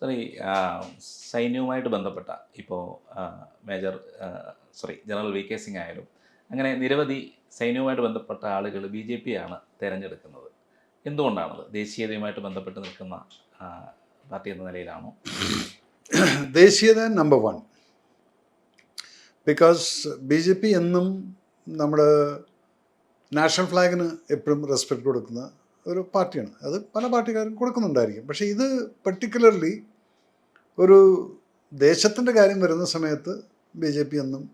Sir ഈ സൈന്യവുമായിട്ട് ബന്ധപ്പെട്ട ഇപ്പോൾ major sorry general V K Singh ആയാലും അങ്ങനെ നിരവധി സൈന്യവുമായിട്ട് ബന്ധപ്പെട്ട ആളുകൾ ബി ജെ പി ആണ് തിരഞ്ഞെടുക്കുന്നത്. എന്തുകൊണ്ടാണത്? ദേശീയതയുമായിട്ട് ബന്ധപ്പെട്ട് നിൽക്കുന്ന പാർട്ടി എന്ന നിലയിലാണോ? ദേശീയത number one because B J P എന്നും നമ്മുടെ നാഷണൽ ഫ്ലാഗിന് എപ്പോഴും റെസ്പെക്ട് കൊടുക്കുന്ന ഒരു പാർട്ടിയാണ്. അത് പല പാർട്ടിക്കാരും കൊടുക്കുന്നുണ്ടായിരിക്കും. പക്ഷേ ഇത് പെർട്ടിക്കുലർലി ഒരു ദേശത്തിന്റെ കാര്യം വരുന്ന സമയത്ത് ബി ജെ പി എന്നും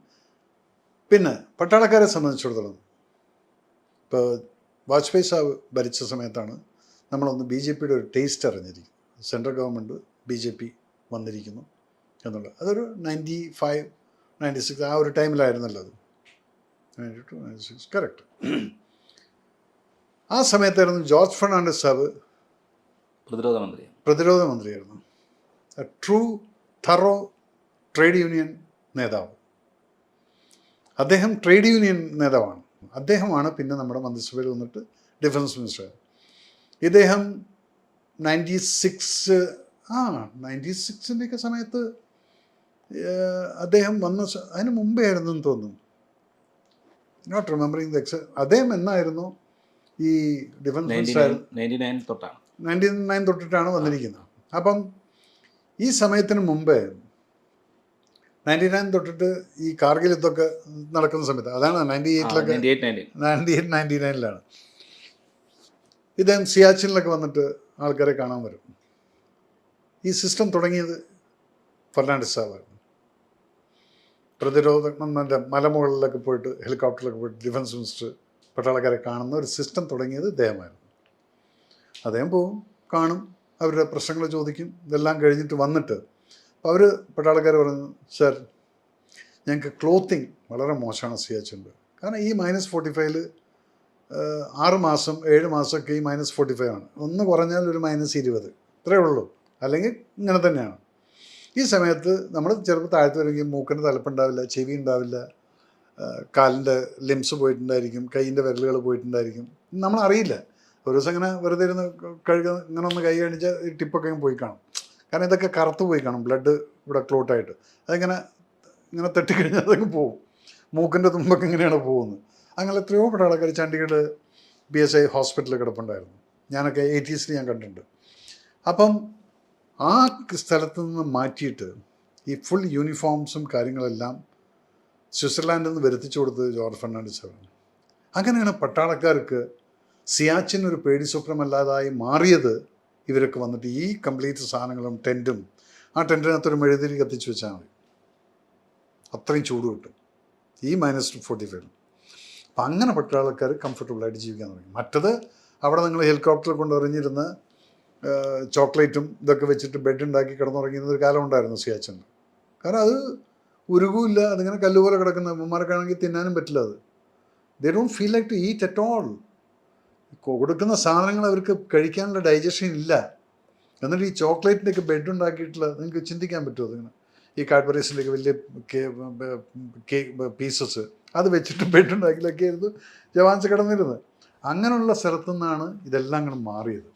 പിന്നെ പട്ടാളക്കാരെ സംബന്ധിച്ചിടത്തോളം ഇപ്പോൾ വാജ്പേയി സാബ് ഭരിച്ച സമയത്താണ് നമ്മളൊന്ന് ബി ജെ പിയുടെ ഒരു taste അറിഞ്ഞിരിക്കും central government B J P വന്നിരിക്കുന്നു എന്നുള്ളത്. അതൊരു നയന്റി ഫൈവ് നയന്റി സിക്സ് ആ ഒരു ടൈമിലായിരുന്നല്ലോ അത്. Ninety two ninety six correct ആ സമയത്തായിരുന്നു ജോർജ് ഫെർണാണ്ടസ് സാബ് പ്രതിരോധ മന്ത്രി പ്രതിരോധ മന്ത്രിയായിരുന്നു. ട്രൂ തറോ ട്രേഡ് യൂണിയൻ നേതാവ്. അദ്ദേഹം ട്രേഡ് യൂണിയൻ നേതാവാണ്. അദ്ദേഹമാണ് പിന്നെ നമ്മുടെ മന്ത്രിസഭയിൽ വന്നിട്ട് ഡിഫൻസ് മിനിസ്റ്റർ. ഇദ്ദേഹം നയന്റി സിക്സ് ആ നയന്റി സിക്സിന്റെയൊക്കെ സമയത്ത് അദ്ദേഹം വന്ന അതിന് മുമ്പേ ആയിരുന്നു എന്ന് തോന്നുന്നു. നോട്ട് റിമെമ്പറിങ് ദ എക്സ് അദ്ദേഹം എന്നായിരുന്നു? ഈ ഡിഫൻസ് മിനിസ്റ്റർ തൊട്ടാണ്. നയന്റി നയൻ തൊട്ടിട്ടാണ് വന്നിരിക്കുന്നത്. അപ്പം ഈ സമയത്തിന് മുമ്പേ നയന്റി നയൻ തൊട്ടിട്ട് ഈ കാർഗിൽ യുദ്ധമൊക്കെ നടക്കുന്ന സമയത്ത് അതാണ് നയന്റി എയ്റ്റിലൊക്കെ നയന്റി എയ്റ്റ് നയന്റി നയനിലാണ്. ഇദ്ദേഹം സിയാച്ചിനിലൊക്കെ വന്നിട്ട് ആൾക്കാരെ കാണാൻ വരും. ഈ സിസ്റ്റം തുടങ്ങിയത് ഫെർണാണ്ടിസ് സാറായിരുന്നു. പ്രതിരോധ മലമുകളിലൊക്കെ പോയിട്ട് ഹെലികോപ്റ്ററിലൊക്കെ പോയിട്ട് ഡിഫൻസ് മിനിസ്റ്റർ പട്ടാളക്കാരെ കാണുന്ന ഒരു സിസ്റ്റം തുടങ്ങിയത് ഇദ്ദേഹമായിരുന്നു. അദ്ദേഹം പോവും കാണും അവരുടെ പ്രശ്നങ്ങൾ ചോദിക്കും ഇതെല്ലാം കഴിഞ്ഞിട്ട് വന്നിട്ട് അവർ പട്ടാളക്കാർ പറഞ്ഞു സർ ഞങ്ങൾക്ക് ക്ലോത്തിങ് വളരെ മോശമാണ് സിയാച്ചുണ്ട് കാരണം ഈ മൈനസ് ഫോർട്ടി ഫൈവിൽ ആറ് മാസം ഏഴ് മാസമൊക്കെ ഈ മൈനസ് ഫോർട്ടി ഫൈവ് ആണ്. ഒന്ന് കുറഞ്ഞാൽ ഒരു മൈനസ് ഇരുപത്. ഇത്രയേ ഉള്ളൂ. അല്ലെങ്കിൽ ഇങ്ങനെ തന്നെയാണ്. ഈ സമയത്ത് നമ്മൾ ചിലപ്പോൾ താഴ്ത്തു വരികയും മൂക്കിന് തലപ്പുണ്ടാവില്ല ചെവി ഉണ്ടാവില്ല കാലിന്റെ ലിംസ് പോയിട്ടുണ്ടായിരിക്കും കൈയിന്റെ വിരലുകൾ പോയിട്ടുണ്ടായിരിക്കും. നമ്മളറിയില്ല. ഒരു ദിവസം ഇങ്ങനെ വെറുതെ ഇരുന്ന് കഴുക ഇങ്ങനെ ഒന്ന് കൈ കാണിച്ചാൽ ടിപ്പൊക്കെ പോയി കാണും. കാരണം ഇതൊക്കെ കറുത്ത് പോയി കാണും ബ്ലഡ് ഇവിടെ ക്ലോട്ടായിട്ട് അതിങ്ങനെ ഇങ്ങനെ തട്ടിക്കഴിഞ്ഞാൽ അതൊക്കെ പോകും മൂക്കിന്റെ തുമ്പൊക്കെ ഇങ്ങനെയാണ് പോകുന്നത്. അങ്ങനെ എത്രയോ പെട്ട ആൾക്കാർ ചണ്ഡീഗഡ് ബി എസ് ഐ ഹോസ്പിറ്റലിൽ കിടപ്പുണ്ടായിരുന്നു. ഞാനൊക്കെ എയ്റ്റീസിൽ ഞാൻ കണ്ടിട്ടുണ്ട്. അപ്പം ആ സ്ഥലത്ത് നിന്ന് മാറ്റിയിട്ട് ഈ ഫുൾ യൂണിഫോംസും കാര്യങ്ങളെല്ലാം സ്വിറ്റ്സർലാൻഡിൽ നിന്ന് വരുത്തിച്ചു കൊടുത്തത് ജോർജ് ഫെർണാണ്ടിസ് ആണ് അങ്ങനെയാണ് പട്ടാളക്കാർക്ക് സിയാച്ചിൻ ഒരു പേടി സ്വപ്നമല്ലാതായി മാറിയത് ഇവരൊക്കെ വന്നിട്ട് ഈ കംപ്ലീറ്റ് സാധനങ്ങളും ടെന്റും ആ ടെന്റിനകത്തൊരു മെഴുതിരി കത്തിച്ച് വെച്ചാൽ മതി. അത്രയും ചൂട് കിട്ടും. ഈ മൈനസ് ഫോർട്ടി ഫൈവ് അപ്പം അങ്ങനെ പട്ടാളക്കാർ കംഫർട്ടബിളായിട്ട് ജീവിക്കാൻ തുടങ്ങി. മറ്റത് അവിടെ നിങ്ങൾ ഹെലികോപ്റ്ററിൽ കൊണ്ടെറിഞ്ഞിരുന്ന് ചോക്ലേറ്റും ഇതൊക്കെ വെച്ചിട്ട് ബെഡ് ഉണ്ടാക്കി കിടന്നുറങ്ങിയിരുന്ന ഒരു കാലം ഉണ്ടായിരുന്നു സിയാച്ചൻ കാരണം അത് ഉരുകുമില്ല അതിങ്ങനെ കല്ലുപോലെ കിടക്കുന്ന അമ്മമാർക്കാണെങ്കിൽ തിന്നാനും പറ്റില്ല അത്. They don't feel like to eat at all കൊടുക്കുന്ന സാധനങ്ങൾ അവർക്ക് കഴിക്കാനുള്ള ഡൈജഷൻ ഇല്ല. എന്നിട്ട് ഈ ചോക്ലേറ്റിന്റെയൊക്കെ ബെഡ് ഉണ്ടാക്കിയിട്ടുള്ള നിങ്ങൾക്ക് ചിന്തിക്കാൻ പറ്റുമോ അതിങ്ങനെ? ഈ കാഡ്ബറീസിലേക്ക് വലിയ പീസസ് അത് വെച്ചിട്ട് ബെഡ് ഉണ്ടാക്കിയിലൊക്കെ ആയിരുന്നു ജവാൻസ് കിടന്നിരുന്നത്. അങ്ങനെയുള്ള സ്ഥലത്തു നിന്നാണ് ഇതെല്ലാം അങ്ങനെ മാറിയത്.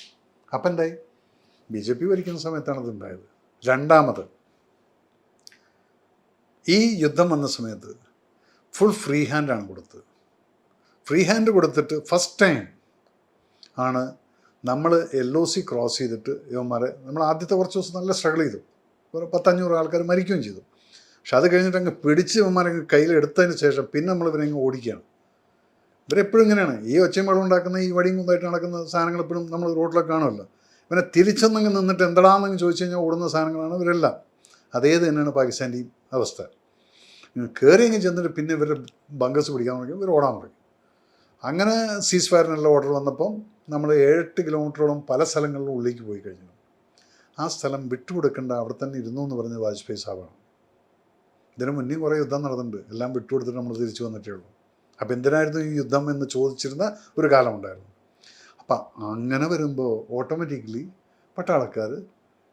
അപ്പം എന്തായി ബി ജെ പി ഭരിക്കുന്ന സമയത്താണ് ഇത് ഉണ്ടായത്. രണ്ടാമത് ഈ യുദ്ധം വന്ന സമയത്ത് ഫുൾ ഫ്രീ ഹാൻഡാണ് കൊടുത്തത്. ഫ്രീ ഹാൻഡ് കൊടുത്തിട്ട് ഫസ്റ്റ് ടൈം ആണ് നമ്മൾ എൽ ഒ സി ക്രോസ് ചെയ്തിട്ട് ഇവന്മാരെ നമ്മൾ ആദ്യത്തെ കുറച്ച് ദിവസം നല്ല സ്ട്രഗിൾ ചെയ്തു. പത്തഞ്ഞൂറ് ആൾക്കാർ മരിക്കുകയും ചെയ്തു. പക്ഷെ അത് കഴിഞ്ഞിട്ട് അങ്ങ് പിടിച്ച് ഇവന്മാരെ കയ്യിലെടുത്തതിന് ശേഷം പിന്നെ നമ്മൾ ഇവരെ അങ്ങ് ഓടിക്കുകയാണ്. ഇവരെപ്പോഴും ഇങ്ങനെയാണ്. ഈ ഒച്ചയും വെള്ളം ഉണ്ടാക്കുന്ന ഈ വടിയും കൊണ്ടായിട്ട് നടക്കുന്ന സാധനങ്ങൾ എപ്പോഴും നമ്മൾ റോഡിലൊക്കെ കാണുമല്ലോ. ഇവനെ തിരിച്ചൊന്നങ്ങ് നിന്നിട്ട് എന്താണെന്നങ്ങ് ചോദിച്ചു കഴിഞ്ഞാൽ ഓടുന്ന സാധനങ്ങളാണ് ഇവരെല്ലാം. അതേത് തന്നെയാണ് പാകിസ്ഥാന്റെയും അവസ്ഥ. കയറി അങ്ങ് ചെന്നിട്ട് പിന്നെ ഇവരുടെ ബങ്കസ് പിടിക്കാൻ തുടങ്ങി ഇവർ ഓടാൻ തുടങ്ങി. അങ്ങനെ സീസ് ഫയറിനുള്ള ഓർഡർ വന്നപ്പം നമ്മൾ ഏഴെട്ട് കിലോമീറ്ററോളം പല സ്ഥലങ്ങളിലും ഉള്ളിലേക്ക് പോയി കഴിഞ്ഞു. ആ സ്ഥലം വിട്ടുകൊടുക്കേണ്ട അവിടെ തന്നെ ഇരുന്നു എന്ന് പറഞ്ഞ വാജ്പേയി സാബാണ്. ഇതിനു മുന്നേ കുറേ യുദ്ധം നടന്നിട്ടുണ്ട്. എല്ലാം വിട്ടുകൊടുത്തിട്ട് നമ്മൾ തിരിച്ചു വന്നിട്ടേ ഉള്ളൂ. അപ്പം എന്തിനായിരുന്നു ഈ യുദ്ധം എന്ന് ചോദിച്ചിരുന്ന ഒരു കാലമുണ്ടായിരുന്നു. അപ്പം അങ്ങനെ വരുമ്പോൾ ഓട്ടോമാറ്റിക്കലി പട്ടാളക്കാർ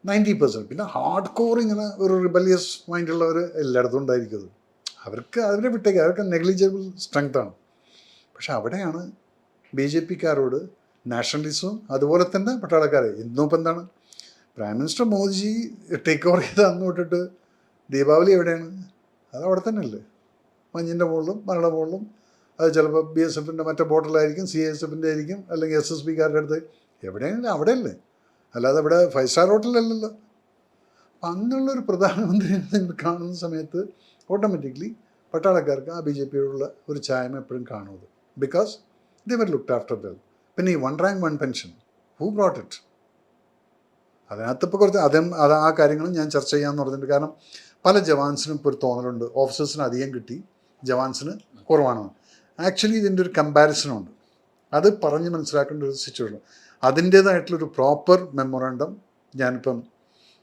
നയന്റി പെർസെന്റ്. പിന്നെ ഹാർഡ് കോർ ഇങ്ങനെ ഒരു റിബലിയസ് മൈൻഡുള്ളവർ എല്ലായിടത്തും ഉണ്ടായിരിക്കും അത്. അവർക്ക് അവരെ വിട്ടേക്ക് അവർക്ക് നെഗ്ലിജിബിൾ സ്ട്രെങ്ത്താണ് പക്ഷെ അവിടെയാണ് ബി ജെ പിക്കാരോട് നാഷണലിസവും അതുപോലെ തന്നെ പട്ടാളക്കാരെ. ഇന്നും ഇപ്പം എന്താണ്? Prime minister Modi ji take over ചെയ്ത് അന്ന് തൊട്ടിട്ട് ദീപാവലി എവിടെയാണ്? അത് അവിടെ തന്നെ അല്ലേ? മഞ്ഞിന്റെ മുകളിലും മരണ മുകളിലും. അത് ചിലപ്പോൾ ബി എസ് എഫിന്റെ മറ്റേ ബോട്ടിലായിരിക്കും സി എസ് എഫിന്റെ ആയിരിക്കും അല്ലെങ്കിൽ എസ് എസ് പിക്കാരുടെ അടുത്ത്. എവിടെയാണെങ്കിലും അവിടെയല്ലേ? അല്ലാതെ ഇവിടെ ഫൈവ് സ്റ്റാർ ഹോട്ടലല്ലല്ലോ അപ്പം അങ്ങനെയുള്ളൊരു പ്രധാനമന്ത്രിയെ നിങ്ങൾ കാണുന്ന സമയത്ത് ഓട്ടോമാറ്റിക്കലി പട്ടാളക്കാർക്ക് ആ ബി ജെ പിയോടുള്ള ഒരു ചായം എപ്പോഴും കാണുന്നത്. Because they were looked after well പിന്നെ ഈ one rank one pension who brought it അതിനകത്ത് ഇപ്പോൾ കുറച്ച് അതും അത് ആ കാര്യങ്ങളും ഞാൻ ചർച്ച ചെയ്യാമെന്ന് പറഞ്ഞിട്ടുണ്ട്. കാരണം പല ജവാൻസിനും ഇപ്പോൾ ഒരു തോന്നലുണ്ട്. ഓഫീസേഴ്സിന് അധികം കിട്ടി ജവാൻസിന് കുറവാണ് ആക്ച്വലി ഇതിന്റെ ഒരു കമ്പാരിസൺ ഉണ്ട്. അത് പറഞ്ഞ് മനസ്സിലാക്കേണ്ട ഒരു സിറ്റുവേഷൻ അതിന്റേതായിട്ടുള്ളൊരു പ്രോപ്പർ മെമ്മോറാണ്ടം ഞാനിപ്പം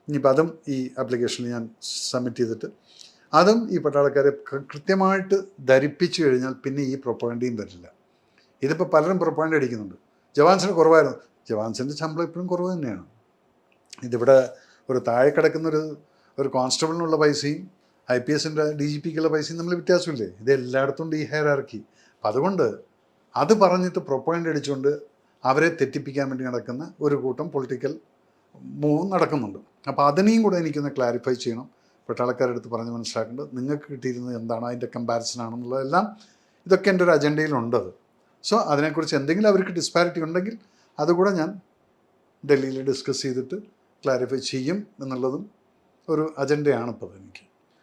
ഇനിയിപ്പോൾ അതും ഈ ആപ്ലിക്കേഷനിൽ ഞാൻ സബ്മിറ്റ് ചെയ്തിട്ട് അതും ഈ പട്ടാളക്കാരെ കൃത്യമായിട്ട് ധരിപ്പിച്ചു കഴിഞ്ഞാൽ പിന്നെ ഈ പ്രൊപ്പഗൻഡയും വരില്ല. ഇതിപ്പോൾ പലരും പ്രൊപ്പഗൻഡ അടിക്കുന്നുണ്ട്. ജവാൻസിന് കുറവായിരുന്നു. ജവാൻസിന്റെ ശമ്പളം ഇപ്പോഴും കുറവ് തന്നെയാണ്. ഇതിവിടെ ഒരു താഴെ കിടക്കുന്ന ഒരു ഒരു കോൺസ്റ്റബിളിനുള്ള പൈസയും ഐ പി എസിന്റെ ഡി ജി പിക്കുള്ള പൈസയും നമ്മൾ വ്യത്യാസമില്ലേ? ഇത് എല്ലായിടത്തും ഉണ്ട് ഈ ഹെയർ ഇറക്കി അപ്പം അതുകൊണ്ട് അത് പറഞ്ഞിട്ട് പ്രൊപ്പഗൻഡ അടിച്ചുകൊണ്ട് അവരെ തെറ്റിപ്പിക്കാൻ വേണ്ടി നടക്കുന്ന ഒരു കൂട്ടം പൊളിറ്റിക്കൽ മൂവ് നടക്കുന്നുണ്ട്. അപ്പോൾ അതിനെയും കൂടെ എനിക്കൊന്ന് ക്ലാരിഫൈ ചെയ്യണം. പട്ടാളക്കാരുടെ അടുത്ത് പറഞ്ഞ് മനസ്സിലാക്കേണ്ടത് നിങ്ങൾക്ക് കിട്ടിയിരുന്നത് എന്താണ്? അതിന്റെ കമ്പാരിസൺ ആണെന്നുള്ളതെല്ലാം ഇതൊക്കെ എന്റെ ഒരു അജണ്ടയിലുണ്ട് സോ അതിനെക്കുറിച്ച് എന്തെങ്കിലും അവർക്ക് ഡിസ്പാരിറ്റി ഉണ്ടെങ്കിൽ അതുകൂടെ ഞാൻ ഡൽഹിയിൽ ഡിസ്കസ് ചെയ്തിട്ട് ക്ലാരിഫൈ ചെയ്യും എന്നുള്ളതും ഒരു അജണ്ടയാണ് ഇപ്പോൾ എനിക്ക്.